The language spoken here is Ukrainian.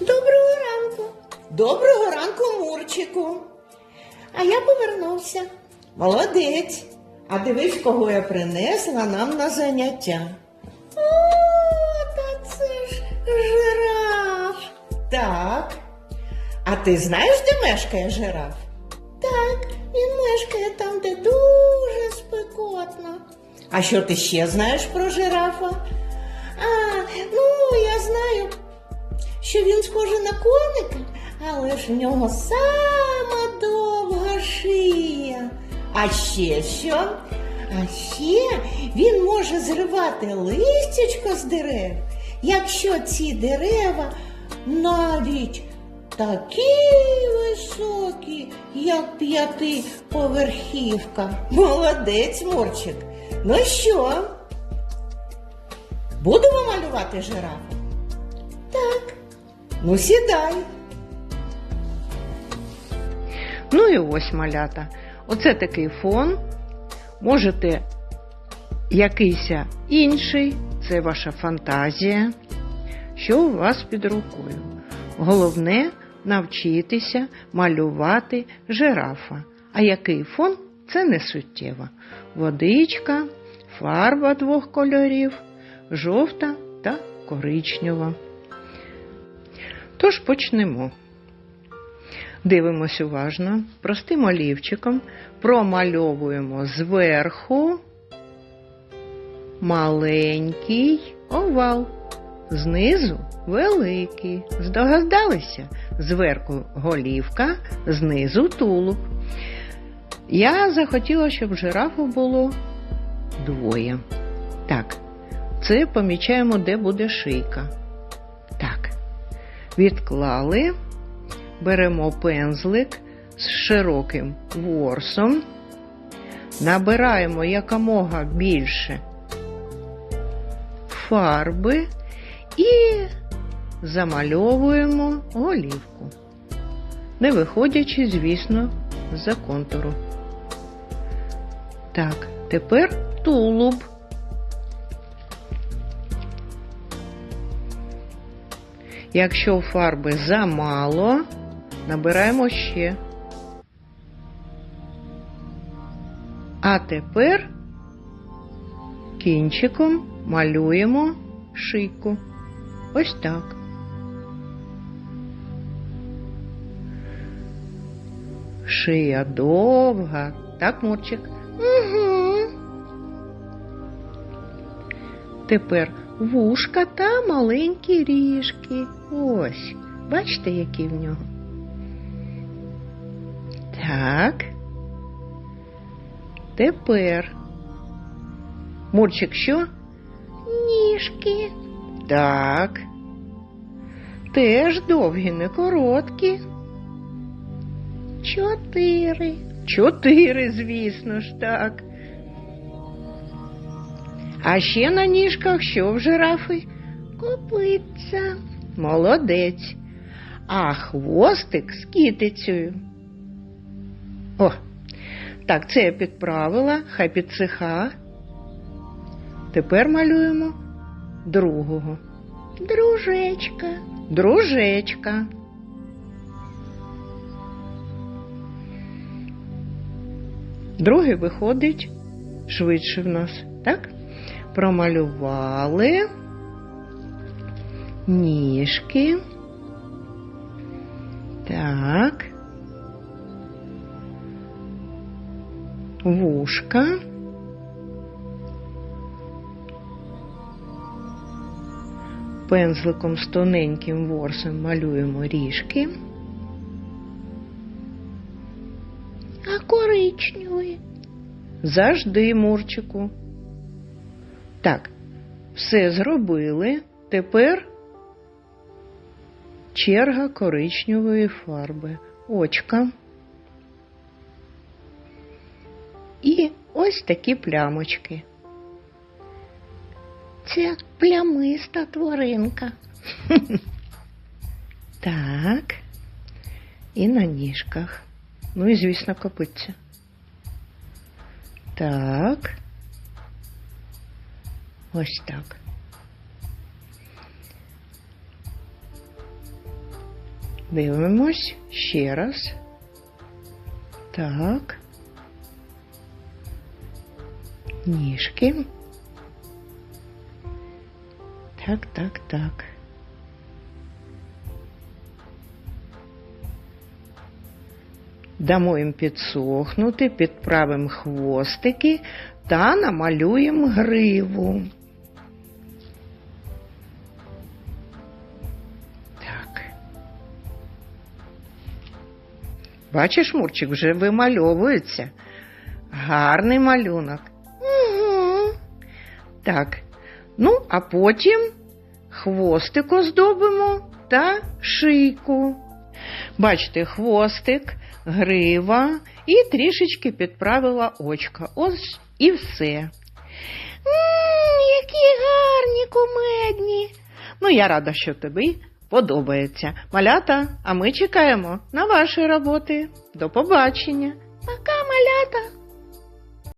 Доброго ранку, Доброго ранку, Мурчику. А я повернувся. Молодець. А дивись, кого я принесла нам на заняття. О, та це ж жираф. Так. А ти знаєш, де мешкає жираф? Так, він мешкає там, де дуже спекотно. А що ти ще знаєш про жирафа? А, ну, я знаю, що він схожий на коника, але ж в нього сама довга шия. А ще що? А ще він може зривати листячко з дерев, якщо ці дерева навіть такі високі, як п'ятиповерхівка. Молодець, Мурчик. Ну що? Будемо малювати жирафа? Так. Ну, сідай. Ну і ось малята. Оце такий фон. Можете якийсь інший, це ваша фантазія, що у вас під рукою. Головне навчитися малювати жирафа. А який фон це не суттєво. Водичка, фарба двох кольорів, жовта та коричнева. Тож почнемо. Дивимось уважно, простим олівчиком промальовуємо зверху маленький овал, знизу великий. Здогадалися? Зверху голівка, знизу тулуб. Я захотіла, щоб жирафу було двоє. Так, це помічаємо, де буде шийка. Відклали. Беремо пензлик з широким ворсом, набираємо якомога більше фарби і замальовуємо голівку, не виходячи, звісно, з-за контуру. Так, тепер тулуб. Якщо фарби замало, набираємо ще. А тепер кінчиком малюємо шийку. Ось так. Шия довга. Так, Мурчик? Угу. Тепер вушка та маленькі ріжки. Ось. Бачите, які в нього? Так. Тепер. Мурчик, що? Ніжки. Так. Теж довгі, не короткі. Чотири. Чотири, звісно ж, так. А ще на ніжках що в жирафи? Копиться. Молодець. А хвостик з кітицею. О, так, це я підправила, хай підсиха. Тепер малюємо другого. Дружечка. Дружечка. Другий виходить швидше в нас, так? Промалювали ніжки. Так. Вушка. Пензликом з тоненьким ворсом малюємо ріжки. А коричневий. Завжди, Мурчику. Так, все зробили. Тепер черга коричневої фарби. Очка. І ось такі плямочки. Це плямиста тваринка. Так. І на ніжках. Ну і, звісно, копиться. Так. Ось так. Дивимось ще раз. Так. Ніжки. Так, так, так. Дамо їм підсохнути, підправимо хвостики та намалюємо гриву. Бачиш, Мурчик вже вимальовується. Гарний малюнок. Угу. Так. Ну, а потім хвостик оздобимо та шийку. Бачите, хвостик, грива і трішечки підправила очка. Ось і все. м які гарні кумедні. Ну, я рада, що тобі подобається. Малята, а ми чекаємо на ваші роботи. До побачення. Пока, малята.